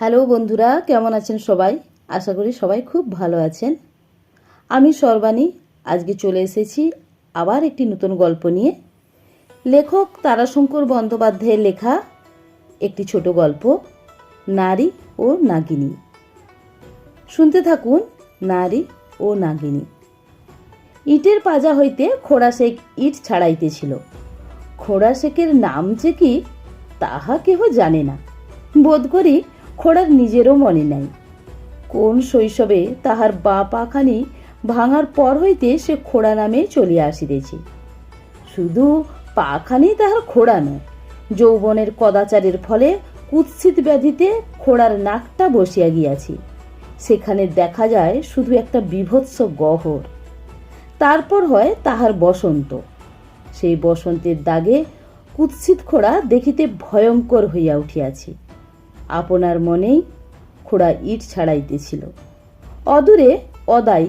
Hello বন্ধুরা, কেমন আছেন সবাই? আশা করি সবাই খুব ভালো আছেন। আমি সর্বাণী, আজকে চলে এসেছি আবার একটি নতুন গল্প নিয়ে। লেখক তারাশঙ্কর বন্দ্যোপাধ্যায়ের লেখা একটি ছোট গল্প, নারী ও নাগিনী। শুনতে থাকুন, নারী ও নাগিনী। ইটের পাজা হইতে খোড়া শেখ ইট ছাড়াইতেছিল। খোড়া শেখের নাম যে কি, তাহা কেহ জানে না। বোধ করি খোড়ার নিজেরও মনে নাই। কোন শৈশবে তাহার বা পাখানি ভাঙার পর হইতে সে খোড়া নামে চলিয়া আসিতেছে। শুধু পাখানি তাহার খোড়া নয়, যৌবনের কদাচারের ফলে কুৎসিত ব্যাধিতে খোড়ার নাকটা বসিয়া গিয়াছি। সেখানে দেখা যায় শুধু একটা বিভৎস গহর। তারপর হয় তাহার বসন্ত। সেই বসন্তের দাগে কুৎসিত খোড়া দেখিতে ভয়ঙ্কর হইয়া উঠিয়াছে। আপনার মনেই খোড়া ইট ছাড়াইতেছিল। অদূরে অদাই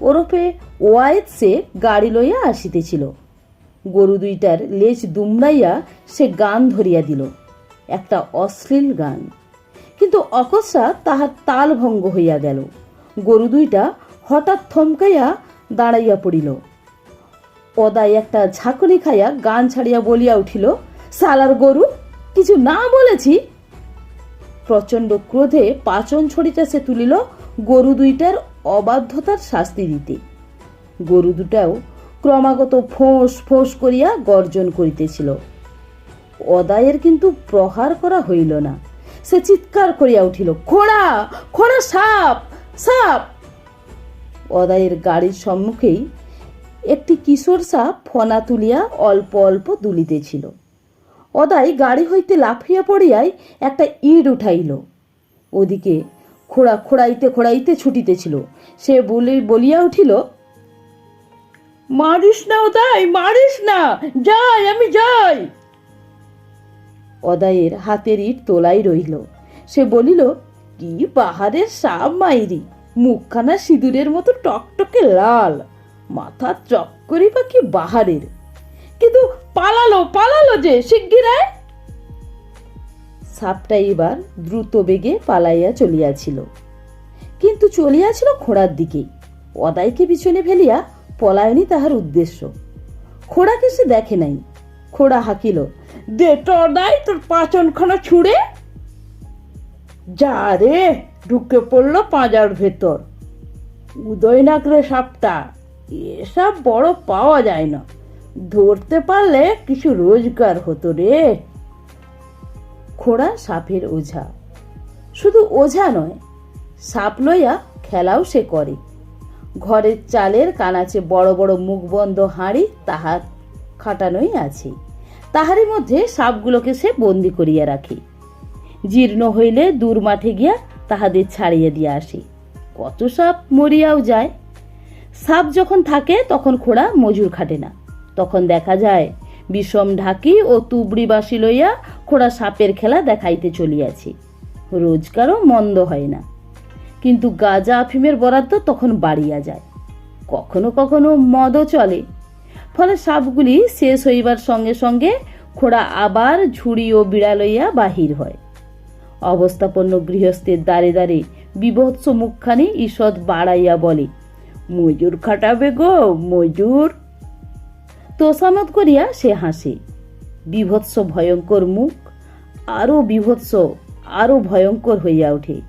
ওরফে ওয়ায়েত সে গাড়ি লইয়া আসিতেছিল। গরু দুইটার লেজ দুমড়াইয়া সে গান ধরিয়া দিল, একটা অশ্লীল গান। কিন্তু অকস্মাৎ তাহার তাল ভঙ্গ হইয়া গেল। গরু দুইটা হঠাৎ থমকাইয়া দাঁড়াইয়া পড়িল। অদাই একটা ঝাঁকুনি খাইয়া গান ছাড়িয়া বলিয়া উঠিল, সালার গরু, কিছু না বলেছি? প্রচণ্ড ক্রোধে পাচন ছড়িটা সে তুলিল গরু দুইটার অবাধ্যতার শাস্তি দিতে। গরু দুটাও ক্রমাগত ফোঁস ফোঁস করিয়া গর্জন করিতেছিল। অদায়ের কিন্তু প্রহার করা হইল না। সে চিৎকার করিয়া উঠিল, খোড়া খোড়া সাপ সাপ! অদায়ের গাড়ির সম্মুখেই একটি কিশোর সাপ ফনা তুলিয়া অল্প অল্প দুলিতেছিল। অদাই গাড়ি হইতে লাফিয়া পড়িয়াই একটা ইট উঠাইল। ওদিকে খোড়া খোড়াইতে খোড়াইতে ছুটিতেছিল। সে বলি, বলিয়া উঠিল, মারিস না ওদাই মারিস না, যাই, আমি যাই। অদায়ের হাতের ইট তোলাই রইল। সে বলিল, কি পাহাড়ের সাপ মাইরি, মুখখানা সিঁদুরের মতো টকটকে লাল, মাথা চক্করি কি বাহারের। কিন্তু পালালো পালালো যে শিগগিরায় সাপটা এবার দ্রুত বেগে পালাইয়া চলিয়াছিল। কিন্তু চলিয়াছিল খোড়ার দিকে। অদাইকে পিছনে ফেলিয়া পলায়নি তাহার উদ্দেশ্য। খোড়াকে কিছু দেখে নাই। খোড়া হাকিল, দে টর্দাই তোর পাচনখানা ছুঁড়ে। যা রে, ঢুকে পড়ল পাঁজার ভেতর। উদয় নাকরে সাপটা, এসব বড় পাওয়া যায় না। ধরতে পারলে কিছু রোজগার হতো রে। খোড়া সাপের ওঝা। শুধু ওঝা নয়, সাপ লইয়া খেলাও সে করে। ঘরের চালের কানাচে বড় বড় মুখবন্ধ হাঁড়ি তাহার খাটানোই আছে। তাহারই মধ্যে সাপগুলোকে সে বন্দি করিয়া রাখে। জীর্ণ হইলে দূর মাঠে গিয়া তাহাদের ছাড়িয়ে দিয়া আসে। কত সাপ মরিয়াও যায়। সাপ যখন থাকে তখন খোড়া মজুর খাটে না। তখন দেখা যায়, বিষম ঢাকি ও তুবড়ি বাসি লইয়া খোড়া সাপের খেলা দেখাইতে চলিয়াছে। রোজগারও মন্দ হয় না। কিন্তু গাজা আফিমের বরাদ্দ তখন বাড়িয়া যায়। কখনো কখনো মদও চলে। ফলে সাপগুলি শেষ হইবার সঙ্গে সঙ্গে খোড়া আবার ঝুড়ি ও বিড়া লইয়া বাহির হয়। অবস্থাপন্ন গৃহস্থের দ্বারে দ্বারে বিভৎস মুখখানি ঈষৎ বাড়াইয়া বলে মজুর খাটাবে গো মজুর তোষামত করিয়া সে হাসে। বিভৎস ভয়ঙ্কর মুখ আরও বিভৎস আরও ভয়ঙ্কর হইয়া ওঠে।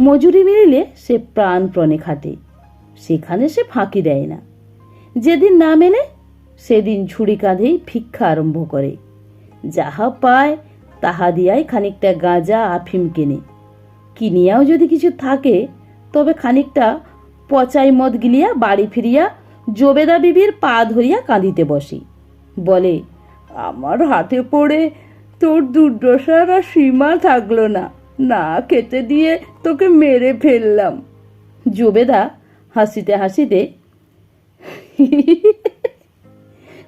মজুরি মিলিলে সে প্রাণপ্রণে খাটে। সেখানে সে ফাঁকি দেয় না। যেদিন না মেলে, সেদিন ঝুড়ি কাঁধেই ভিক্ষা আরম্ভ করে। যাহা পায়, তাহা দিয়াই খানিকটা গাঁজা, আফিম কেনে। কিনিয়াও যদি কিছু থাকে, তবে খানিকটা পচাই মদ গিলিয়া বাড়ি ফিরিয়া জোবেদা বিবির পা ধরিয়া কাঁদিতে বসে। বলে, আমার হাতে পড়ে তোর দুর্দশার আর সীমা থাকল না। না খেতে দিয়ে তোকে মেরে ফেললাম। জোবেদা হাসিতে হাসিতে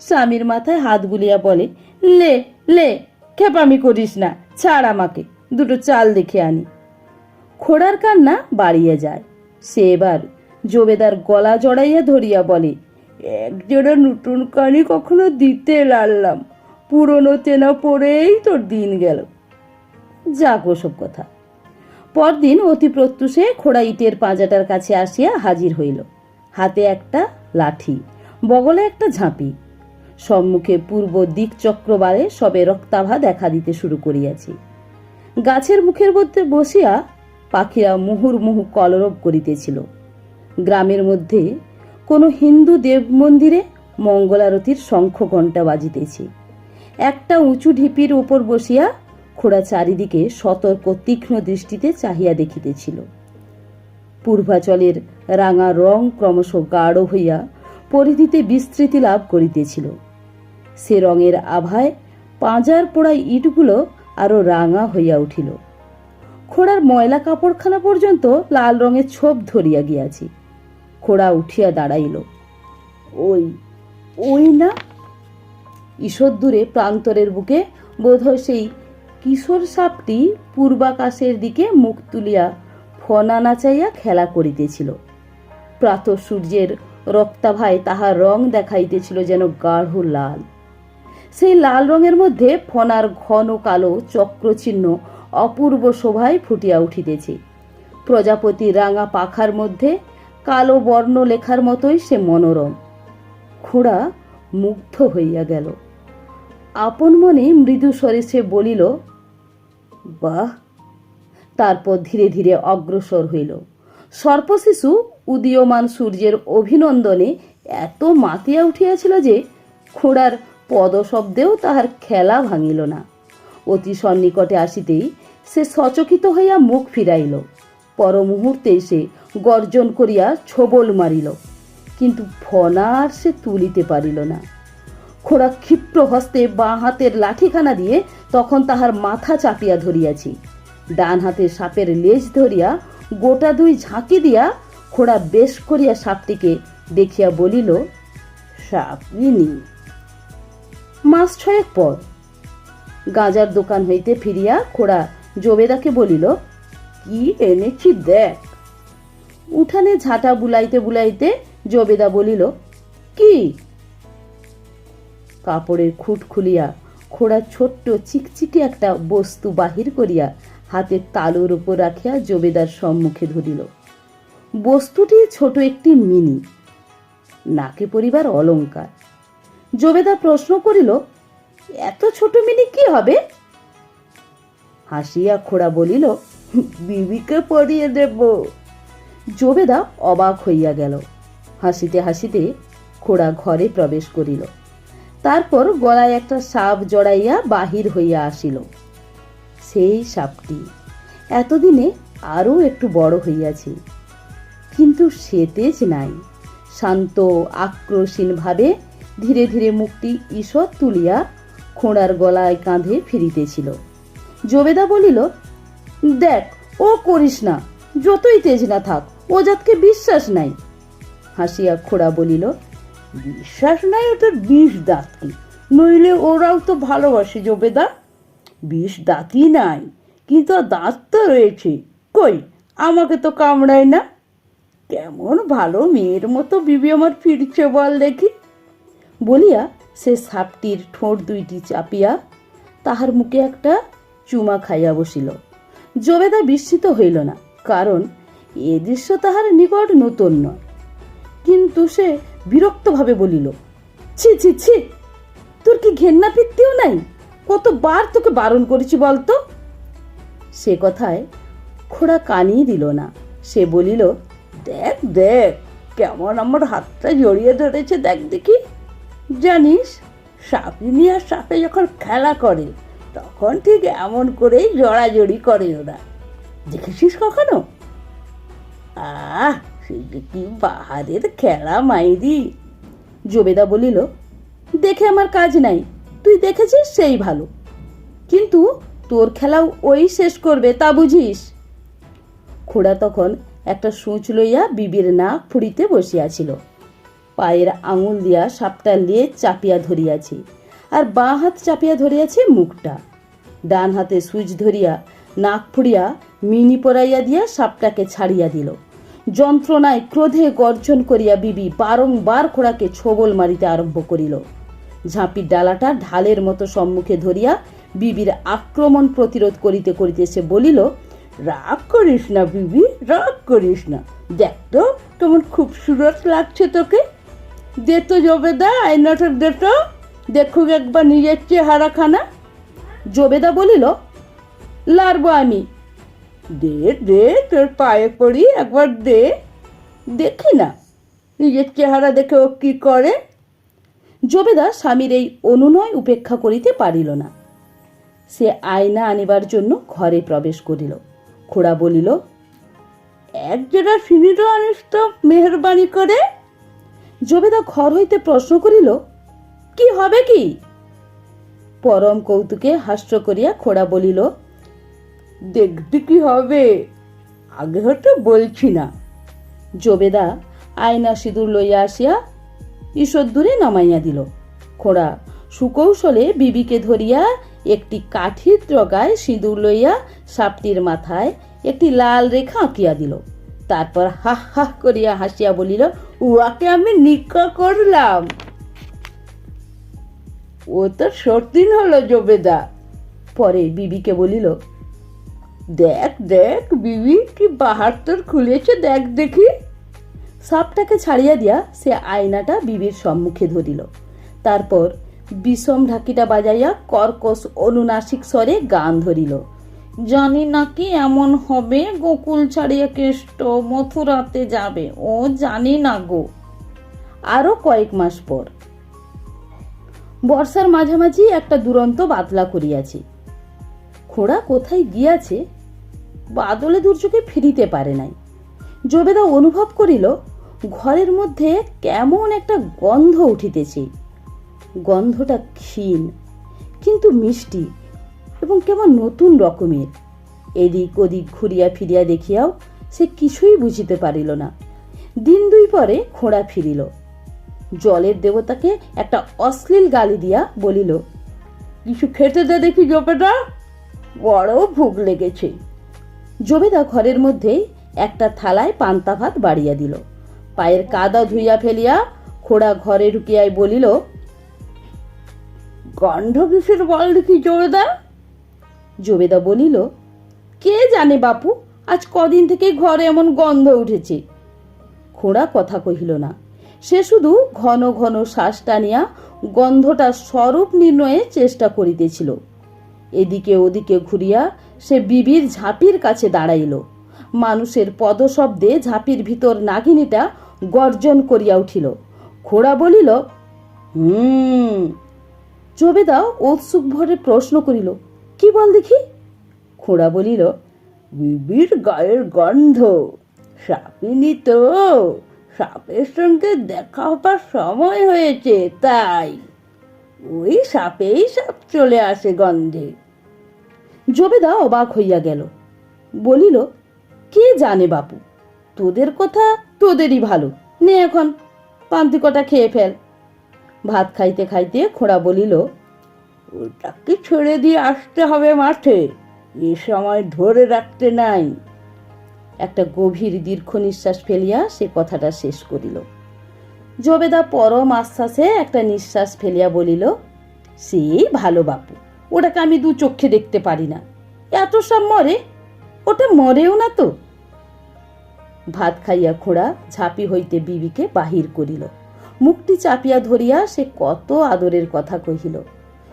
স্বামীর মাথায় হাত বুলিয়া বলে, লে লে, খেপামি করিস না, ছাড় আমাকে, দুটো চাল দেখে আনি। খোড়ার কান্না বাড়িয়ে যায়। সে এবার জোবেদার গলা জড়াইয়া ধরিয়া বলে, একজোড়া নতুন কানি কখনো দিতে লাললাম পুরনো তেনা পরেই তোর দিন গেল। যাক ওসব কথা। পরদিন অতি প্রত্যুষে খোড়া ইটের পাঁজাটার কাছে আসিয়া হাজির হইল। হাতে একটা লাঠি, বগলে একটা ঝাঁপি। সম্মুখে পূর্ব দিক চক্রবারে সবে রক্তাভা দেখা দিতে শুরু করিয়াছে। গাছের মুখের মধ্যে বসিয়া পাখিরা মুহুর্মুহু কলরব করিতেছিল। গ্রামের মধ্যে কোনো হিন্দু দেব মন্দিরে মঙ্গলারতির শঙ্খ ঘণ্টা বাজিতেছে। একটা উঁচু ঢিপির উপর বসিয়া খোড়া চারিদিকে সতর্ক, তীক্ষ্ণ দৃষ্টিতে চাহিয়া দেখিতেছিল। পূর্বাচলের রাঙা রং ক্রমশ গাঢ় হইয়া পরিধিতে বিস্তৃতি লাভ করিতেছিল। সে রঙের আভায় পাঁজার পোড়া ইটগুলো আরও রাঙা হইয়া উঠিল। খোড়ার ময়লা কাপড়খানা পর্যন্ত লাল রঙের ছোপ ধরিয়া গিয়াছে। খোড়া উঠিয়া দাঁড়াইল। ওই ওই না? ঈষৎ দূরে প্রান্তরের বুকে বোধহয় সেই কিশোর সাপটি পূর্বাকাশের দিকে মুখ তুলিয়া ফনা নাচাইয়া খেলা করিতেছিল। প্রাত সূর্যের রক্তাভায় তাহার রং দেখাইতেছিল যেন গাঢ় লাল। সেই লাল রঙের মধ্যে ফনার ঘন কালো চক্রচিহ্ন অপূর্ব শোভায় ফুটিয়া উঠিতেছে। প্রজাপতি রাঙা পাখার মধ্যে কালো বর্ণ লেখার মতোই সে মনোরম। খোড়া মুগ্ধ হইয়া গেল। আপন মনে মৃদু স্বরে সে বলিল, বাহ! তারপর ধীরে ধীরে অগ্রসর হইল। সর্পশিশু উদীয়মান সূর্যের অভিনন্দনে এত মাতিয়া উঠিয়াছিল যে খোড়ার পদশব্দেও তাহার খেলা ভাঙিল না। অতি সন্নিকটে আসিতেই সে সচকিত হইয়া মুখ ফিরাইল। পর মুহূর্তে সে গর্জন করিয়া ছোবল মারিল। কিন্তু ফনা আর সে তুলিতে পারিল না। খোড়া ক্ষিপ্র হস্তে বাঁ হাতের লাঠিখানা দিয়ে তখন তাহার মাথা চাপিয়া ধরিয়াছি। ডান হাতে সাপের লেজ ধরিয়া গোটা দুই ঝাঁকি দিয়া খোড়া বেশ করিয়া সাপটিকে দেখিয়া বলিল সাপিনি মাস ছয়েক পর। গাঁজার দোকান হইতে ফিরিয়া খোড়া জবেদাকে বলিল কি এনেছি দেখ। উঠানে ঝাঁটা বুলাইতে বুলাইতে জবেদা বলিল, কি? কাপড়ের খুঁট খুলিয়া, খোড়া ছোট্ট চিকচিকে একটা বস্তু বাহির করিয়া হাতের তালুর উপর রাখিয়া জবেদার সম্মুখে ধরিল। বস্তুটি ছোট একটি মিনি, নাকে পরিবার অলঙ্কার জবেদা প্রশ্ন করিল, এত ছোট মিনি কি হবে? হাসিয়া খোড়া বলিল বিবিকে পরিয়ে দেব। জবেদা অবাক হইয়া গেল। হাসিতে হাসিতে খোড়া ঘরে প্রবেশ করিল। তারপর গলায় একটা সাপ জড়াইয়া বাহির হইয়া আসিল। সেই সাপটি এতদিনে আরও একটু বড় হইয়াছে। কিন্তু সে তেজ নাই। শান্ত আক্রোশীনভাবে ধীরে ধীরে মুখটি ঈষৎ তুলিয়া খোঁড়ার গলায় কাঁধে ফিরিতেছিল। জবেদা বলিল দেখ, ও করিস না। যতই তেজ না থাক, ও জাতকে বিশ্বাস নাই। হাসিয়া খোড়া বলিল, বিশ্বাস নাই ওটার বিষ দাঁতকে। নইলে ওরাও তো ভালোবাসে জবেদা। বিষ দাঁতই নাই, কিন্তু দাঁত তো রয়েছে। কই, আমাকে তো কামড়ায় না। কেমন ভালো মেয়ের মতো বিবি আমার ফিরছে বল দেখি। বলিয়া সে সাপটির ঠোঁট দুইটি চাপিয়া তাহার মুখে একটা চুমা খাইয়া বসিল। জবেদা বিস্মিত হইল না, কারণ এ দৃশ্য তাহার নিকট নতুন নয়। কিন্তু সে বিরক্তভাবে বলিল, ছি ছি ছি, তোর কি ঘেন্না পিত্তিও নাই? কতবার তোকে বারণ করেছি বলতো? সে কথায় খোড়া কানই দিল না। সে বলিল, দেখ দেখ, কেমন আমার হাতটা জড়িয়ে ধরেছে, দেখ দেখি। জানিস সাপিনি আর সাপে যখন খেলা করে তখন ঠিক এমন করেই জড়াজড়ি করে ওরা। দেখেছিস কখনো? আহ সে যে কি বাহারের খেলা, মাইরি। জবেদা বলিল, দেখে আমার কাজ নাই, তুই দেখেছিস সেই ভালো। কিন্তু তোর খেলাও ওই শেষ করবে, তা বুঝিস? খোড়া তখন একটা সূচ লইয়া বিবির নাক ফুড়িতে বসিয়াছিল। পায়ের আঙুল দিয়া সাপটা লেজ চাপিয়া ধরিয়াছে। আর বাঁ হাত চাপিয়া ধরিয়াছে মুখটা। ডান হাতে সুইচ ধরিয়া নাক ফুড়িয়া মিনি পরাইয়া দিয়া সাপটাকে ছাড়িয়া দিল। যন্ত্রণায় ক্রোধে গর্জন করিয়া বিবি বারংবার খোড়াকে ছোবল মারিতে আরম্ভ করিল। ঝাঁপির ডালাটা ঢালের মতো সম্মুখে ধরিয়া বিবির আক্রমণ প্রতিরোধ করিতে করিতে সে বলিল, রাগ করিস না বিবি, রাগ করিস না। দেখ তো, কেমন খুবসুরত লাগছে তোকে। দে তো জবেদা আয়নাটা দে তো। দেখুক একবার নিজের চেহারাখানা। জবেদা বলিল লারবো আমি। দে দে, তোর পায়ে পড়ি, একবার দে। দেখি না, নিজের চেহারা দেখে ও কি করে? জবেদা স্বামীর এই অনুনয় উপেক্ষা করিতে পারিল না। সে আয়না আনিবার জন্য ঘরে প্রবেশ করিল। খোড়া বলিল, এক জোড়া সিনিরও আনিস তো, মেহরবানি করে? জবেদা ঘর হইতে প্রশ্ন করিল কি হবে কি? পরম কৌতুকে হাস্য করিয়া খোড়া বলিল দেখবি কি হবে? আগে হয়তো বলছি না। জবেদা আয়না সিঁদুর লইয়া আসিয়া ঈশ্বর দূরে নামাইয়া দিল। খোড়া সুকৌশলে বিবিকে ধরিয়া একটি কাঠির ডগায় সিঁদুর লইয়া সাপটির মাথায় একটি লাল রেখা আঁকিয়া দিল। তারপর হাহ হাহ করিয়া হাসিয়া বলিল উয়াকে আমি নিকা করলাম। ও তো সর্দিন হলো জবেদা। পরে বিবিকে বলিল, দেখ দেখ, বিবি, কি বাহার তোর খুলেছে, দেখ দেখি। সাপটাকে ছাড়িয়া দিয়া সে আয়নাটা বিবির সম্মুখে ধরিল। তারপর বিষম ঢাকিটা বাজাইয়া কর্কশ অনুনাসিক স্বরে গান ধরিল, জানি নাকি এমন হবে, গোকুল ছাড়িয়া কেষ্ট মথুরাতে যাবে, ও জানি না গো। আরও কয়েক মাস পর বর্ষার মাঝামাঝি একটা দুরন্ত বাতলা করিয়াছি। খোড়া কোথায় গিয়াছে, বাদলে দুর্যোগে ফিরিতে পারে নাই। জবেদা অনুভব করিল, ঘরের মধ্যে কেমন একটা গন্ধ উঠিতেছে। গন্ধটা ক্ষীণ, কিন্তু মিষ্টি এবং কেমন নতুন রকমের। এদিক ওদিক ঘুরিয়া ফিরিয়া দেখিয়াও সে কিছুই বুঝিতে পারিল না। দিন দুই পরে খোঁড়া ফিরিল। জলের দেবতাকে একটা অশ্লীল গালি দিয়া বলিল, কিছু খেতে দে দেখি জবেদা বড় ভুগ লেগেছে। জবেদা ঘরের মধ্যেই একটা থালায় পান্তা ভাত বাড়িয়া দিল। পায়ের কাদা ধুইয়া ফেলিয়া খোড়া ঘরে ঢুকিয়াই বলিল, গন্ধ কিসের বল দেখি জবেদা জবেদা বলিল, কে জানে বাপু, আজ কদিন থেকে ঘরে এমন গন্ধ উঠেছে। খোড়া কথা কহিল না। সে শুধু ঘন ঘন শ্বাস টানিয়া গন্ধটা স্বরূপ নির্ণয়ের চেষ্টা করিতেছিল। এদিকে ওদিকে ঘুরিয়া সে বিবির ঝাঁপির কাছে দাঁড়াইল। মানুষের পদশব্দে ঝাঁপির ভিতর নাগিনীটা গর্জন করিয়া উঠিল। খোড়া বলিল, হুম। জবেদা উৎসুক ভরে প্রশ্ন করিল, কি বল দেখি? খোড়া বলিল, বিবির গায়ের গন্ধ, সাপিনি তো। সাপের সঙ্গে দেখা হবার সময় হয়েছে, তাই। ওই সাপেই সাপ চলে আসে গন্ধে। জবেদা অবাক হইয়া গেল। বলিল, কে জানে বাপু, তোদের কথা তোদেরই ভালো। নে এখন, পান্তি কটা খেয়ে ফেল। ভাত খাইতে খাইতে খোড়া বলিল, ওটাকে ছেড়ে দিয়ে আসতে হবে মাঠে। এ সময় ধরে রাখতে নাই। একটা গভীর দীর্ঘ নিঃশ্বাস ফেলিয়া সে কথাটা শেষ করিল। জবেদা পরম আশ্বাসে একটা নিঃশ্বাস ফেলিয়া বলিল সেই ভালো বাপু, ওটাকে আমি দু চোখে দেখতে পারি না। এত সব মরে, ওটা মরেও না তো? ভাত খাইয়া খোড়া ঝাঁপি হইতে বিবিকে বাহির করিল। মুখটি চাপিয়া ধরিয়া সে কত আদরের কথা কহিল।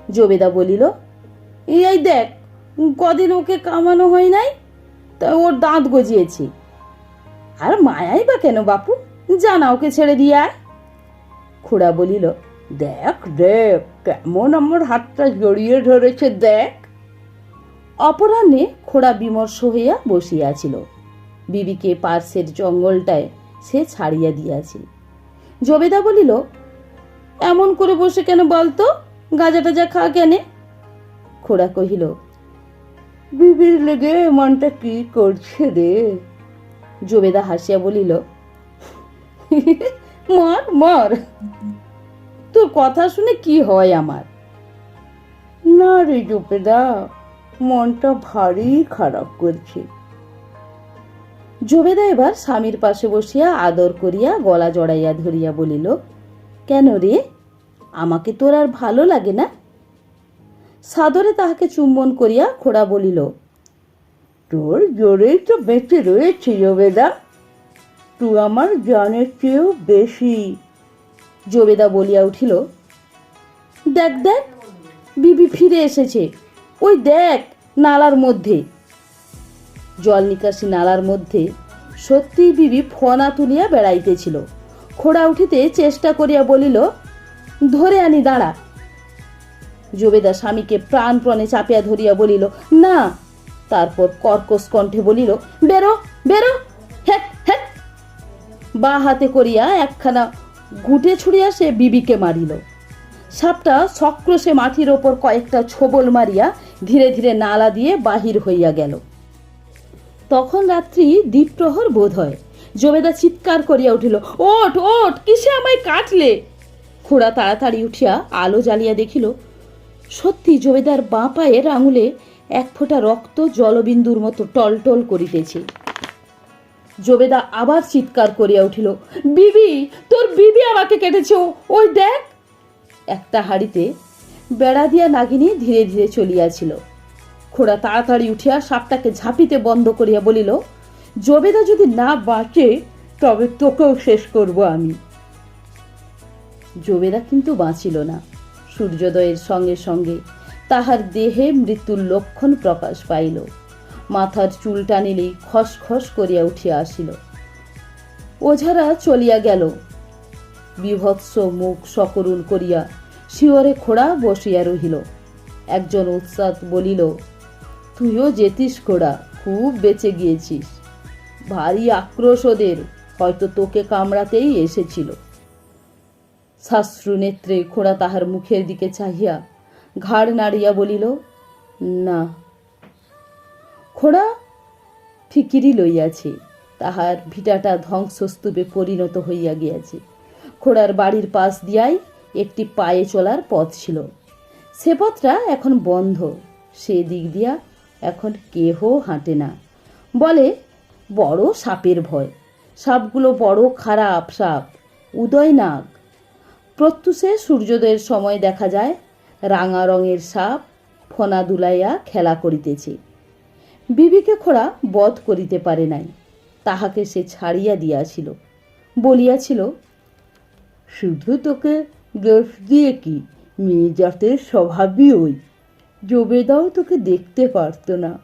জবেদা বলিল, এই দেখ, কদিন ওকে কামানো হয় নাই? তা ওর দাঁত গজিয়েছে। আর মায়াই বা কেন বাপু? জানা ওকে ছেড়ে দিয়ে আয়। খুড়া বলিল, দেখ দেখ, কেমন আমার হাতটা জড়িয়ে ধরেছে, দেখ। অপরাহ্নে খোড়া বিমর্ষ হইয়া বসিয়াছিল বিবিকে পার্শ্বের জঙ্গলটায় সে ছাড়িয়া দিয়াছে। জবেদা বলিল, এমন করে বসে কেন বলতো? গাজা টাজা খা কেনে। খোড়া কহিল বিবির লেগে মনটা কি করছে রে? জবেদা হাসিয়া বলিল, মর মর, তোর কথা শুনে কি হয় আমার? না রে জোপেদা মনটা ভারী খারাপ করছে। জবেদা এবার স্বামীর পাশে বসিয়া আদর করিয়া গলা জড়াইয়া ধরিয়া বলিল, কেন রে? আমাকে তোর আর ভালো লাগে না? সাদরে তাহাকে চুম্বন করিয়া খোড়া বলিল তোর জোরেই তো বেঁচে রয়েছে জবেদা তুই আমার জানের চেয়েও বেশি। জবেদা বলিয়া উঠিল দেখ দেখ বিবি ফিরে এসেছে। ওই দেখ নালার মধ্যে। জল নিকাশি নালার মধ্যে সত্যিই বিবি ফনা তুলিয়া বেড়াইতেছিল। খোড়া উঠিতে চেষ্টা করিয়া বলিল ধরে আনি দাঁড়া। জবেদা স্বামীকে প্রাণপণে চাপিয়া ধরিয়া বলিল, না। তারপর কর্কশ কণ্ঠে বলিল, বেরো বেরো। বা হাতে করিয়া একখানা ঘুটে ছুড়িয়া সে বিবিকে মারিল। সাপটা সক্রোশে মাটির ওপর কয়েকটা ছোবল মারিয়া ধীরে ধীরে নালা দিয়ে বাহির হইয়া গেল। তখন রাত্রি দ্বীপ্রহর বোধ হয়। জবেদা চিৎকার করিয়া উঠিল, ওঠ ওঠ, কিসে আমায় কাটলে? খোড়া তাড়াতাড়ি উঠিয়া আলো জ্বালিয়া দেখিল সত্যি জমিদার বাঁ পায়ের আঙুলে এক ফোঁটা রক্ত জলবিন্দুর মতো টলটল করিতেছে। জবেদা আবার চিৎকার করিয়া উঠিল, বিবি, তোর বিবি আমাকে কেটেছে ওই দেখ! একটা হাড়িতে বেড়া দিয়া নাগিনী ধীরে ধীরে চলিয়াছিল। খোড়া তাড়াতাড়ি উঠিয়া সাপটাকে ঝাঁপিতে বন্ধ করিয়া বলিল জবেদা যদি না বাঁচে, তবে তোকেও শেষ করব আমি। জবেদা কিন্তু বাঁচিল না। সূর্যোদয়ের সঙ্গে সঙ্গে তাহার দেহে মৃত্যুর লক্ষণ প্রকাশ পাইল। মাথার চুল টানিলেই খসখস করিয়া উঠিয়া আসিল। ওঝারা চলিয়া গেল। বিভৎস মুখ সকরুণ করিয়া শিওরে খোড়া বসিয়া রহিল। একজন উৎসাদ বলিল, তুইও যেতিস খোড়া, খুব বেঁচে গিয়েছিস। ভারী আক্রোশ ওদের, হয়তো তোকে কামড়াতেই এসেছিল। শাস্ত্রু নেত্রে খোড়া তাহার মুখের দিকে চাহিয়া ঘাড় নাড়িয়া বলিল, না। খোড়া ফিকিরি লইয়াছে। তাহার ভিটাটা ধ্বংসস্তূপে পরিণত হইয়া গিয়াছে। খোড়ার বাড়ির পাশ দিয়াই একটি পায়ে চলার পথ ছিল। সে পথটা এখন বন্ধ। সে দিক দিয়া এখন কেহ হাঁটে না। বলে, বড় সাপের ভয়। সাপগুলো বড় খারাপ সাপ। উদয় নাগ। প্রত্যুষে সূর্যোদয়ের সময় দেখা যায়, রাঙা রঙের সাপ, ফনা দুলাইয়া খেলা করিতেছে। বিবিকে খোড়া বধ করিতে পারে নাই, তাহাকে সে ছাড়িয়া দিয়াছিল। বলিয়াছিল, শুধু তোকে দোষ দিয়ে কি? মেয়ে জাতের স্বভাবই ওই। জবেদাও তোকে দেখতে পারতো না।